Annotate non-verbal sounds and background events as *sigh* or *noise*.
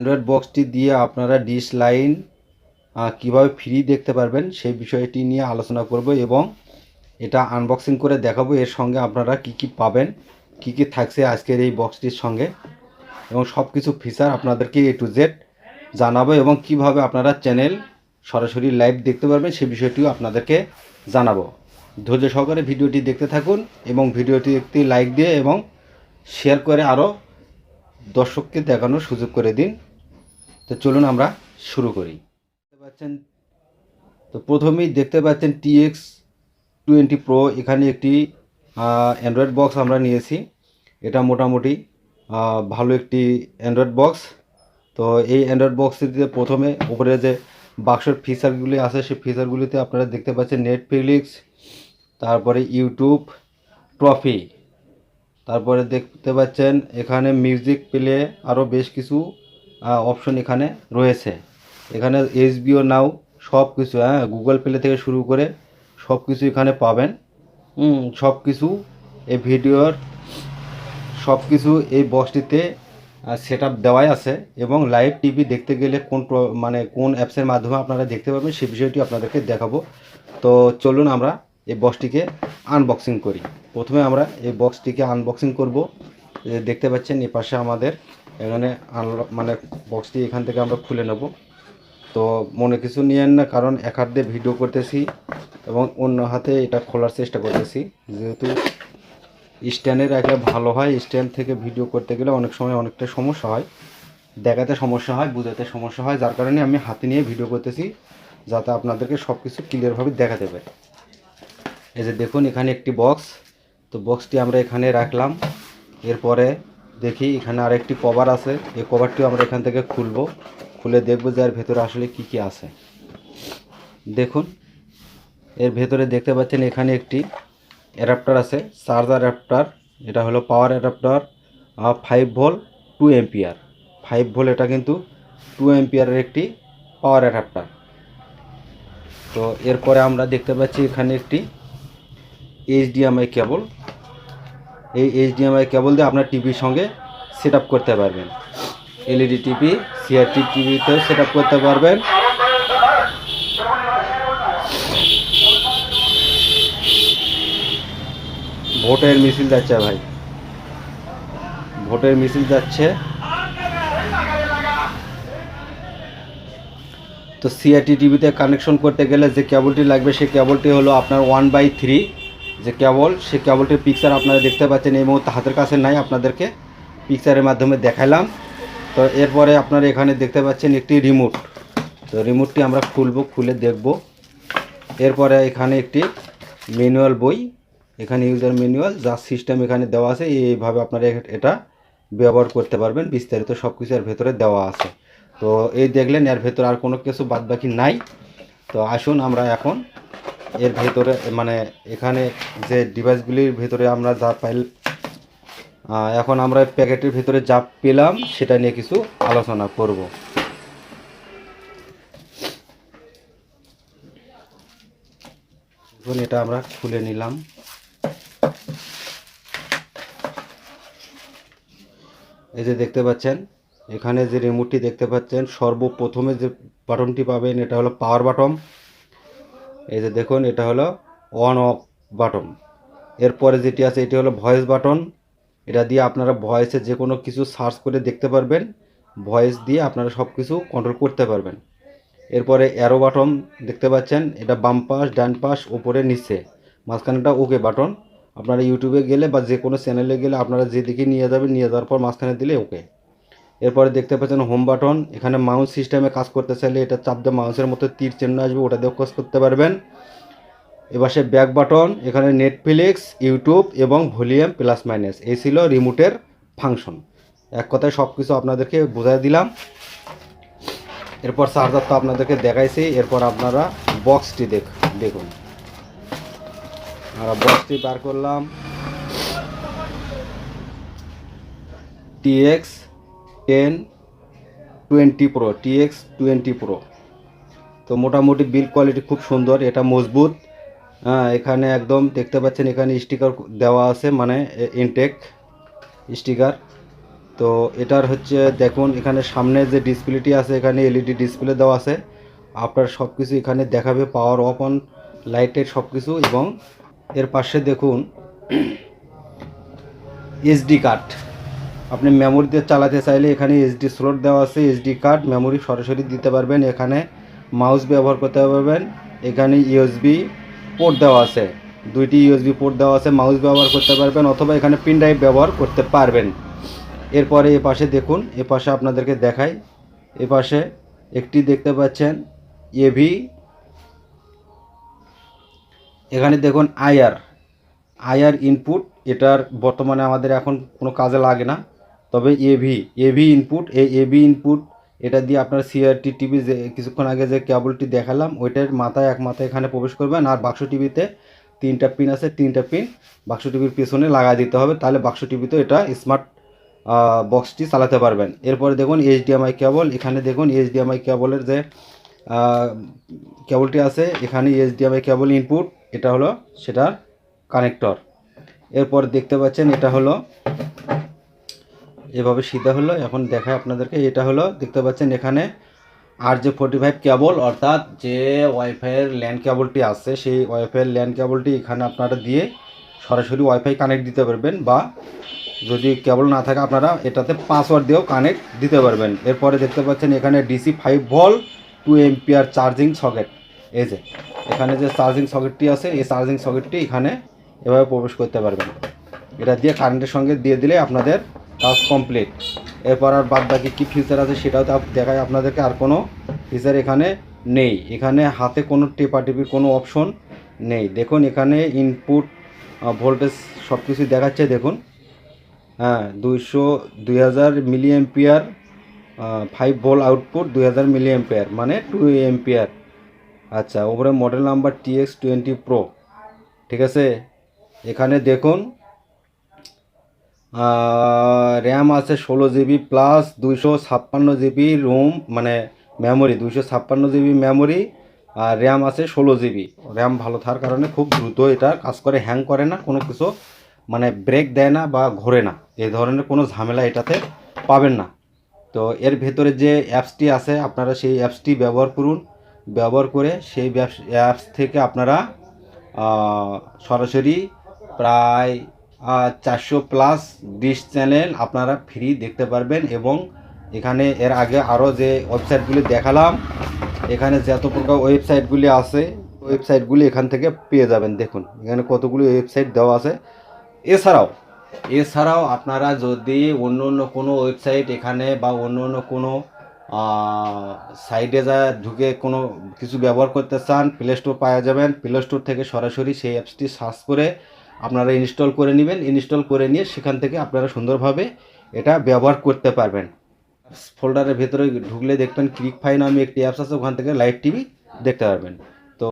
Android বক্সটি দিয়ে আপনারা dish line কীভাবে ফ্রি দেখতে পারবেন সেই বিষয়টি নিয়ে আলোচনা করব এবং এটা আনবক্সিং করে দেখাবো। এর সঙ্গে আপনারা কি কি পাবেন, কি কি থাকছে আজকের এই বক্সটির সঙ্গে এবং সব কিছু ফিচার আপনাদেরকে এ টু জেড জানাব এবং কীভাবে আপনারা চ্যানেল সরাসরি লাইভ দেখতে পারবেন সেই বিষয়টিও আপনাদেরকে জানাব। ধৈর্য সহকারে ভিডিওটি দেখতে থাকুন এবং ভিডিওটি একটি লাইক দিয়ে এবং শেয়ার করে আরও দর্শককে দেখানোর সুযোগ করে দিন। তো চলুন আমরা শুরু করি। দেখতে পাচ্ছেন, তো প্রথমেই দেখতে পাচ্ছেন টিএক্স টোয়েন্টি প্রো, এখানে একটি অ্যান্ড্রয়েড বক্স আমরা নিয়েছি। এটা মোটামুটি ভালো একটি অ্যান্ড্রয়েড বক্স। তো এই অ্যান্ড্রয়েড বক্সটিতে প্রথমে উপরে যে বাক্সের ফিচারগুলি আছে, সেই ফিচারগুলিতে আপনারা দেখতে পাচ্ছেন নেটফ্লিক্স, তারপরে ইউটিউব, ট্রফি। তারপরে দেখতে পাচ্ছেন এখানে মিউজিক প্লে, আরও বেশ কিছু অপশন এখানে রয়েছে। এখানে এইচবিও নাও সব কিছু হ্যাঁ গুগল প্লে থেকে শুরু করে সব কিছু এখানে পাবেন। সব কিছু এই ভিডিওর সব কিছু এই বক্সটিতে সেট আপ দেওয়াই আছে এবং লাইভ টিভি দেখতে গেলে কোন মানে কোন অ্যাপসের মাধ্যমে আপনারা দেখতে পাবেন সে বিষয়টি আপনাদেরকে দেখাবো। তো চলুন আমরা এই বক্সটিকে আনবক্সিং করি। প্রথমে আমরা এই বক্সটিকে আনবক্সিং করব। দেখতে পাচ্ছেন এই পাশে আমাদের এখানে আনলক মানে বক্সটি এখান থেকে আমরা খুলে নেব। তো মনে কিছু নিয়েন না, কারণ এক হাত দিয়ে ভিডিও করতেছি এবং অন্য হাতে এটা খোলার চেষ্টা করতেছি। যেহেতু স্ট্যান্ডে রাখলে ভালো হয়, স্ট্যান্ড থেকে ভিডিও করতে গেলে অনেক সময় অনেকটা সমস্যা হয়। দেখাতে সমস্যা হয়, বুঝাতে সমস্যা হয়, যার কারণে আমি হাতে নিয়ে ভিডিও করতেছি, যাতে আপনাদেরকে সব কিছু ক্লিয়ারভাবে দেখাতে পারি। এই যে দেখুন, এখানে একটি বক্স তো বক্সটি আমরা এখানে রাখলাম। এরপরে দেখি, এখানে আরেকটি কভার আছে। এই কভারটিও আমরা এখান থেকে খুলবো। খুলে দেখব যে এর ভেতরে আসলে কি কি আছে। দেখুন, এর ভেতরে দেখতে পাচ্ছেন এখানে একটি অ্যাডাপ্টার আছে, চার্জার অ্যাডাপ্টার। এটা হলো power adapter five volt two ampere five volt এটা কিন্তু টু এম্পিয়ারের একটি পাওয়ার অ্যাডাপ্টার। তো এরপরে আমরা দেখতে পাচ্ছি এখানে একটি এইচডিএমআই কেবল এই এইচডিএমআই কেবল দিয়ে আপনার টিভির সঙ্গে সেট করতে পারবেন। এলইডি টিভি সিআরটি টিভিতেও সেট করতে পারবেন। ভোটের মিছিল যাচ্ছে ভাই। ভোটের মিছিল যাচ্ছে। তো সিআরটি টিভিতে কানেকশন করতে গেলে যে কেবলটি লাগবে, সেই কেবলটি হলো আপনার ওয়ান বাই থ্রি যে কেবল সেই কেবলটির পিকচার আপনারা দেখতে পাচ্ছেন, এই মুহূর্তে হাতের কাছে নাই, আপনাদেরকে পিকচারের মাধ্যমে দেখালাম তো এরপরে আপনারা এখানে দেখতে পাচ্ছেন একটি রিমোট তো রিমোটটি আমরা খুলবো, খুলে দেখব। এরপরে এখানে একটি ম্যানুয়াল বই, এখানে ইউজার ম্যানুয়াল যার সিস্টেম এখানে দেওয়া আছে, এইভাবে আপনারা এটা ব্যবহার করতে পারবেন। বিস্তারিত সব কিছু এর ভেতরে দেওয়া আছে। তো এই দেখলেন, এর ভেতরে আর কোনো কিছু বাদ বাকি নাই। তো আসুন আমরা এখন এর ভেতরে মানে এখানে যে ডিভাইসগুলির ভেতরে আমরা যা আহ, এখন আমরা প্যাকেটের ভেতরে যা পেলাম সেটা নিয়ে কিছু আলোচনা করব। এটা আমরা খুলে নিলাম। এই যে দেখতে পাচ্ছেন এখানে যে রিমোটটি দেখতে পাচ্ছেন সর্বপ্রথমে যে বাটনটি পাবেন এটা হলো পাওয়ার বাটন এই যে দেখুন, এটা হলো অন অফ বাটন এরপরে যেটি আছে, এটি হলো ভয়েস বাটন এটা দিয়ে আপনারা ভয়েসে যে কোনো কিছু সার্চ করে দেখতে পারবেন। ভয়েস দিয়ে আপনারা সব কিছু কন্ট্রোল করতে পারবেন। এরপরে অ্যারো বাটন দেখতে পাচ্ছেন, এটা বাম পাশ, ডান পাশ, উপরে, নিচে। মাঝখানেটা ওকে বাটন আপনারা ইউটিউবে গেলে বা যে কোনো চ্যানেলে গেলে আপনারা যেদিকে নিয়ে যাবেন, নিয়ে যাওয়ার পর মাঝখানে দিলে ওকে এরপরে দেখতে পাচ্ছেন হোম বাটন এখানে মাউস সিস্টেমে কাজ করতে চাইলে এটা চাপ দিয়ে মাউসের মতো তীর চিহ্ন আসবে, ওটা দিয়েও কাজ করতে পারবেন। এবার ব্যাক বাটন এখানে নেটফ্লিক্স ইউটিউব এবং ভলিউম প্লাস মাইনাস এই ছিল রিমোটের ফাংশন এক কথায় সব কিছু আপনাদেরকে বোঝাই দিলাম। এরপর চার্জার তো আপনাদেরকে দেখাইছি, এরপর আপনারা বক্সটি দেখ দেখুন। আমরা বক্সটি বার করলাম। TX ten twenty pro TX twenty pro তো মোটামুটি বিল কোয়ালিটি খুব সুন্দর, এটা মজবুত। হ্যাঁ এখানে একদম দেখতে পাচ্ছেন, এখানে স্টিকার দেওয়া আছে মানে ইনটেক স্টিকার তো এটার হচ্ছে, দেখুন, এখানে সামনে যে ডিসপ্লেটি আছে, এখানে এলইডি ডিসপ্লে দেওয়া আছে। আপনার সব কিছু এখানে দেখাবে পাওয়ার অফ অন লাইটের সব কিছু এবং এর পাশে দেখুন *clears throat* এসডি কার্ড আপনি মেমোরি দিয়ে চালাতে চাইলে এখানে এসডি স্লট দেওয়া আছে এসডি কার্ড মেমোরি সরাসরি দিতে পারবেন, এখানে মাউস ব্যবহার করতে পারবেন, এখানে ইউএসবি পোর্ট দেওয়া আছে, দুইটি ইউএসবি পোর্ট দেওয়া আছে মাউস ব্যবহার করতে পারবেন অথবা এখানে পিন ড্রাইভ ব্যবহার করতে পারবেন। এরপরে এ পাশে দেখুন, এ পাশে আপনাদেরকে দেখাই, এ পাশে একটি দেখতে পাচ্ছেন এভি এখানে দেখুন আইআর আইআর ইনপুট এটার বর্তমানে আমাদের এখন কোনো কাজে লাগে না। তবে এভি এভি ইনপুট এই এভি ইনপুট এটা দিয়ে আপনার সিআরটি টিভি যে কিছুক্ষণ আগে যে কেবলটি দেখালাম, ওইটার মাথায় এক মাথায় এখানে প্রবেশ করবেন আর বাক্স টিভিতে তিনটা পিন আছে, তিনটা পিন বাক্স টিভির পিছনে লাগাই দিতে হবে, তাহলে বাক্স টিভিতে এটা স্মার্ট বক্সটি চালাতে পারবেন। এরপরে দেখুন এইচডিএমআই কেবল এখানে দেখুন এইচডিএমআই কেবলের যে কেবলটি আছে, এখানে এইচডিএমআই কেবল ইনপুট এটা হলো সেটার কানেক্টর এরপর দেখতে পাচ্ছেন, এটা হলো এভাবে সিধা হলো। এখন দেখায় আপনাদেরকে, এটা হলো, দেখতে পাচ্ছেন এখানে আর যে ফোর্টি ফাইভ কেবল অর্থাৎ যে ওয়াইফাইয়ের ল্যান্ড কেবলটি আছে, সেই ওয়াইফাইয়ের ল্যান্ড কেবলটি এখানে আপনারা দিয়ে সরাসরি ওয়াইফাই কানেক্ট দিতে পারবেন বা যদি কেবল না থাকে, আপনারা এটাতে পাসওয়ার্ড দিয়েও কানেক্ট দিতে পারবেন। এরপরে দেখতে পাচ্ছেন এখানে DC five volt two ampere charging socket এই যে, এখানে যে চার্জিং সকেটটি আছে, এই চার্জিং সকেটটি এখানে এভাবে প্রবেশ করতে পারবেন। এটা দিয়ে কারেন্টের সঙ্গে দিয়ে দিলে আপনাদের কাজ কমপ্লিট এরপর আর বাদ বাকি কী ফিচার আছে সেটাও তো দেখায় আপনাদেরকে, আর কোনো ফিচার এখানে নেই। এখানে হাতে কোনো টেপাটিপির কোনো অপশন নেই। দেখুন, এখানে ইনপুট ভোল্টেজ সব কিছু দেখাচ্ছে, দেখুন। হ্যাঁ দুইশো দুই হাজার milliampere five volt output দুই হাজার মিলি এম্পিয়ার মানে টু এম্পিয়ার আচ্ছা ওপরে model number TX twenty pro ঠিক আছে? এখানে দেখুন র্যাম আছে ষোলো জিবি প্লাস দুইশো ছাপ্পান্ন জিবি রোম মানে মেমোরি দুইশো ছাপ্পান্ন জিবি মেমোরি আর র্যাম আছে ষোলো জিবি র্যাম ভালো থাকার কারণে খুব দ্রুত এটা কাজ করে হ্যাং করে না, কোনো কিছু মানে ব্রেক দেয় না বা ঘোরে না। এই ধরনের কোনো ঝামেলা এটাতে পাবেন না। তো এর ভেতরে যে অ্যাপসটি আছে, আপনারা সেই অ্যাপসটি ব্যবহার করুন। ব্যবহার করে সেই অ্যাপস থেকে আপনারা সরাসরি প্রায় চারশো প্লাস ডিশ চ্যানেল আপনারা ফ্রি দেখতে পারবেন এবং এখানে এর আগে আরও যে ওয়েবসাইটগুলি দেখালাম, এখানে যত প্রকার ওয়েবসাইটগুলি আছে ওয়েবসাইটগুলি এখান থেকে পেয়ে যাবেন। দেখুন, এখানে কতগুলি ওয়েবসাইট দেওয়া আছে। এছাড়াও এছাড়াও আপনারা যদি অন্য অন্য কোনো ওয়েবসাইট এখানে বা অন্য অন্য কোনো সাইডে যা ঢুকে কোনো কিছু ব্যবহার করতে চান প্লে স্টোর পাওয়া যাবেন। প্লে স্টোর থেকে সরাসরি সেই অ্যাপসটি সার্চ করে আপনারা ইনস্টল করে নেবেন, ইনস্টল করে নিয়ে সেখান থেকে আপনারা সুন্দরভাবে এটা ব্যবহার করতে পারবেন। ফোল্ডারের ভেতরে ঢুকলে দেখবেন ক্লিক ফাই নামে একটি অ্যাপস আছে, ওখান থেকে লাইভ টিভি দেখতে পারবেন।